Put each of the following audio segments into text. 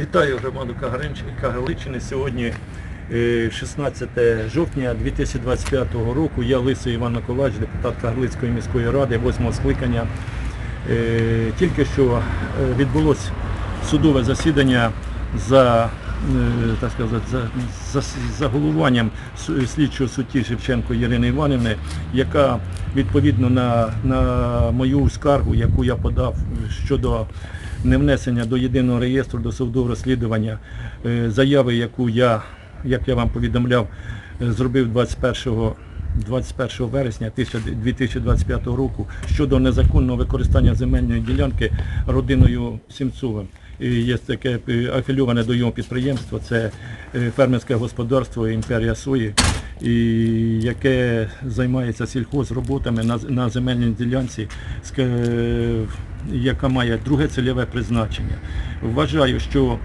Вітаю громаду Кагарличини. Сьогодні е, 16 жовтня 2025 року. Я Лисий Іван Миколаївич, депутат Кагарлицької міської ради, 8 скликання. Е, Тільки що е, відбулось судове засідання за, е, так сказати, за, за, за головуванням слідчого судді Шевченко Ірини Іванівни, яка відповідно на, на мою скаргу, яку я подав щодо не внесення до єдиного реєстру до судового розслідування е, заяви, яку я, як я вам повідомляв, е, зробив 21 21 вересня 2025 року щодо незаконного використання земельної ділянки родиною Сімцовим. Є таке е, афілюване до його підприємства, це фермерське господарство Імперія Сої, і яке займається сільхозроботами на, на земельній ділянці, яка має друге цільове призначення. Вважаю, що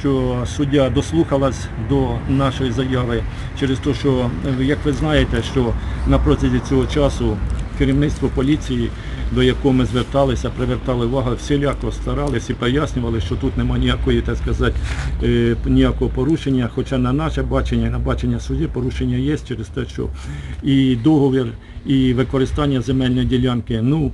що суддя дослухалась до нашої заяви через те, що, е, як ви знаєте, що на протязі цього часу керівництво поліції, до якого ми зверталися, привертали увагу, всіляко старалися і пояснювали, що тут немає ніякої, так сказати, е, ніякого порушення, хоча на наше бачення, на бачення судді порушення є через те, що і договір, і використання земельної ділянки, ну,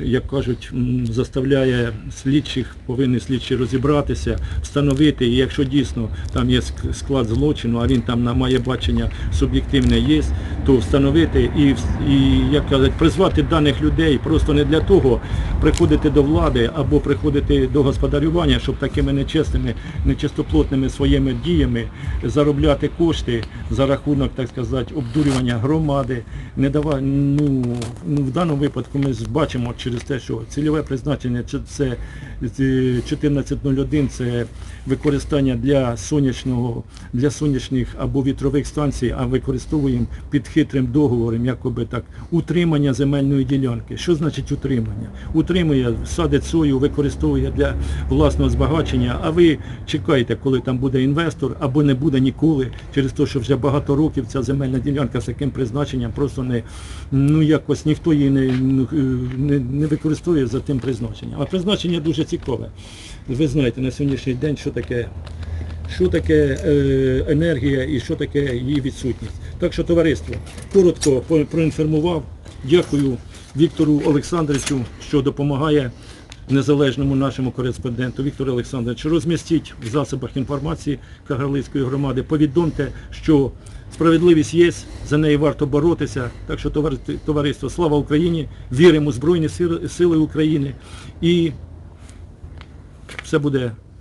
як, кажуть, заставляє слідчих, повинні слідчі розібратися, встановити, і якщо дійсно там є склад злочину, а він там на моє бачення суб'єктивне є, то встановити і як кажуть, призвати даних людей просто не для того приходити до влади або приходити до господарювання, щоб такими нечесними, нечистоплотними своїми діями заробляти кошти за рахунок, так сказати, обдурювання громади. Не дава, ну, ну, в даному випадку ми бачимо через те, що цільове призначення це, це е, 1401 це використання для сонячного, для сонячних або вітрових станцій, а використовуємо під хитрим договором, якоби так, утримання земельної ділянки. Що значить утримання? Утримує, садить сою, використовує для власного збагачення, а ви чекайте, коли там буде інвестор, або не буде ніколи, через те, що вже багато років ця земельна ділянка з таким призначенням просто не, ну якось ніхто її не, ну, е, не, не використовує за тим призначенням. А призначення дуже цікаве. Ви знаєте на сьогоднішній день, що таке що таке е, енергія і що таке її відсутність. Так що товариство, коротко проінформував. Дякую Віктору Олександровичу, що допомагає незалежному нашому кореспонденту Віктору Олександровичу. Розмістіть в засобах інформації Кагарлицької громади, повідомте, що справедливість є, за неї варто боротися. Так що товариство, слава Україні! Віримо в Збройні Сили України і все буде